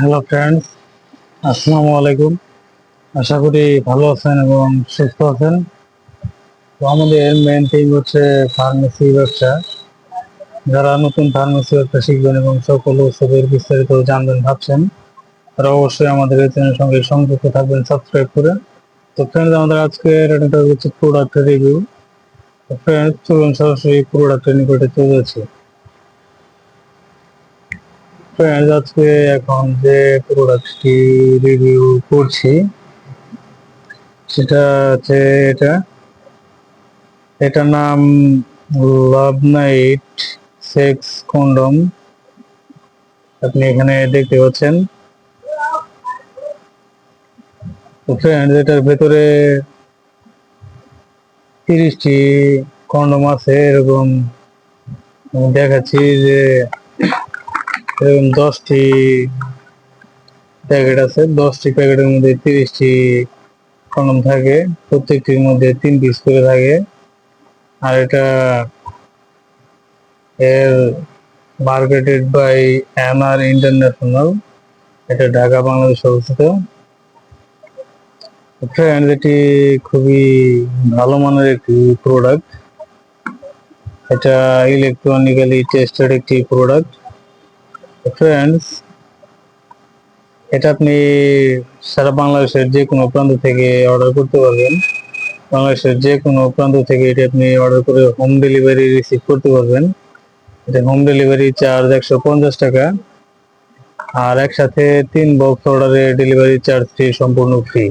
Hello friends আসসালামু আলাইকুম আশা করি ভালো আছেন এবং সুস্থ আছেন। তো আমাদের মেন থিং হচ্ছে ফার্মেসি ব্যবসা। যারা নতুন ফার্মেসি ব্যবসা শিখবেন এবং সকল ওষুধের বিস্তারিত জানবেন, ভাবছেন, তারা অবশ্যই আমাদের এই চ্যানেলের সঙ্গে সংযুক্ত থাকবেন সাবস্ক্রাইব করে। তো ফ্রেন্ডস আমাদের আজকের হচ্ছে প্রোডাক্ট রিভিউ ফ্রেন্ডস চলুন সরাসরি প্রোডাক্টের নিকটে চলে যাচ্ছি। ফ্রেন্ডস আজকে এখন যে প্রোডাক্টটি রিভিউ করছি, সেটা হচ্ছে এটা। এটার নাম লাভ নাইট সেক্স কন্ডম। আপনি এখানে দেখতে পাচ্ছেন। ফ্রেন্ডস এটার ভেতরে তিরিশটি কন্ডম আছে, এরকম দেখাচ্ছি যে এরকম দশটি প্যাকেট আছে। দশটি প্যাকেটের মধ্যে তিরিশটি কন্ডম থাকে। প্রত্যেকটির মধ্যে তিন পিস করে থাকে। আর এটা এর মার্কেটেড বাই এনআর ইন্টারন্যাশনাল এটা ঢাকা, বাংলাদেশ অবস্থিত। ফ্রেন্ড এটি খুবই ভালো মানের একটি প্রোডাক্ট এটা ইলেকট্রনিক্যালি টেস্টেড একটি প্রোডাক্ট ফ্রেন্ডস এটা আপনি সারা বাংলাদেশের যে কোনো প্রান্ত থেকে অর্ডার করতে পারবেন। বাংলাদেশের যে কোনো প্রান্ত থেকে এটা আপনি অর্ডার করে হোম ডেলিভারি রিসিভ করতে পারবেন। এটা হোম ডেলিভারি চার্জ একশো পঞ্চাশ টাকা আর একসাথে তিন বক্স অর্ডারে ডেলিভারি চার্জটি সম্পূর্ণ ফ্রি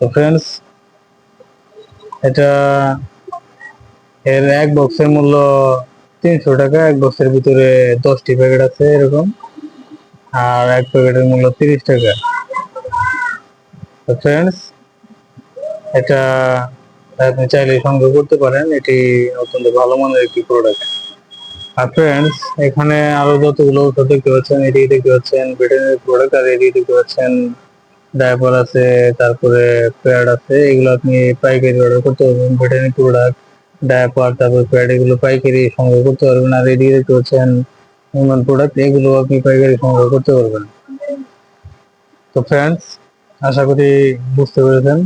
তো ফ্রেন্ডস এটা এর এক বক্সের মূল্য তিনশো টাকা, এক বক্সের ভিতরে দশটি প্যাকেট আছে এরকম, আর এক প্যাকেটের মূল্য তিরিশ টাকা। ফ্রেন্ডস এটা আপনি চাইলে সংগ্রহ করতে পারেন, এটি অত্যন্ত ভালো মানের একটি প্রোডাক্ট আর ফ্রেন্ডস এখানে আরও যতগুলো ওষুধ দেখতে পাচ্ছেন এটি দেখতে পাচ্ছেন ভেটেরিনারি প্রোডাক্ট আর এটি দেখতে পাচ্ছেন ডায়াপার আছে, তারপরে প্যাড আছে, এগুলো আপনি পাইকারি অর্ডার করতে পারবেন ভেটেরিনারি প্রোডাক্ট ডায়াপার তারপর প্যাড এগুলো পাইকারি সংগ্রহ করতে পারবেন। আর এদিকে দেখতে পাচ্ছেন হিউম্যান প্রোডাক্ট এগুলো আপনি পাইকারি সংগ্রহ করতে পারবেন। তো ফ্রেন্ডস আশা করি বুঝতে পেরেছেন।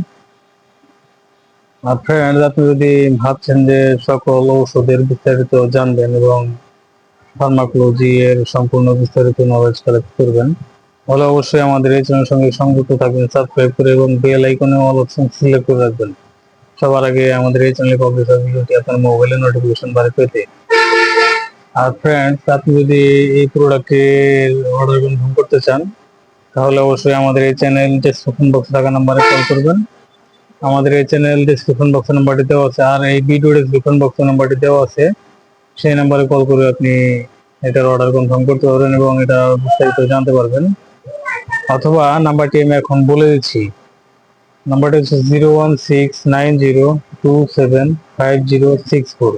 আর ফ্রেন্ডস আপনি যদি ভাবছেন যে সকল ঔষধের বিস্তারিত জানবেন এবং ফার্মাকোলজি এর সম্পূর্ণ বিস্তারিত নলেজ কালেক্ট করবেন, তাহলে অবশ্যই আমাদের এই চ্যানেলের সঙ্গে সংযুক্ত থাকবেন সাবস্ক্রাইব করে এবং বেল আইকনে অল অপশন সিলেক্ট করে রাখবেন। সবার আগে আমাদের এই চ্যানেলে পাবলিশ হবে ভিডিওটি আপনার মোবাইলে নোটিফিকেশন বারে পেতে। আর ফ্রেন্ডস আপনি যদি এই প্রোডাক্টের অর্ডার কনফার্ম করতে চান, তাহলে অবশ্যই আমাদের এই চ্যানেল ডেসক্রিপশন বক্সে থাকা নাম্বারে কল করবেন। আমাদের এই চ্যানেল ডেসক্রিপশন বক্সের নাম্বারটি দেওয়া আছে, আর এই ভিডিও ডেসক্রিপশন বক্সের নাম্বারটি দেওয়া আছে। সেই নাম্বারে কল করে আপনি এটার অর্ডার কনফার্ম করতে পারবেন এবং এটা বিস্তারিত জানতে পারবেন। অথবা নাম্বারটি আমি এখন বলে দিচ্ছি। নাম্বারটি হচ্ছে zero one six nine zero two seven five zero six four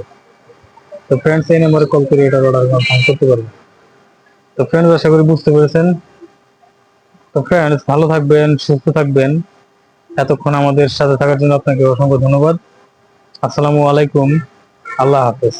তো ফ্রেন্ডস এই নাম্বারে কল করে এটার অর্ডার করতে পারবেন তো ফ্রেন্ডস আশা করি বুঝতে পেরেছেন। তো ফ্রেন্ডস ভালো থাকবেন, সুস্থ থাকবেন। এতক্ষণ আমাদের সাথে থাকার জন্য আপনাকে অসংখ্য ধন্যবাদ। আসসালামু আলাইকুম। আল্লাহ হাফেজ।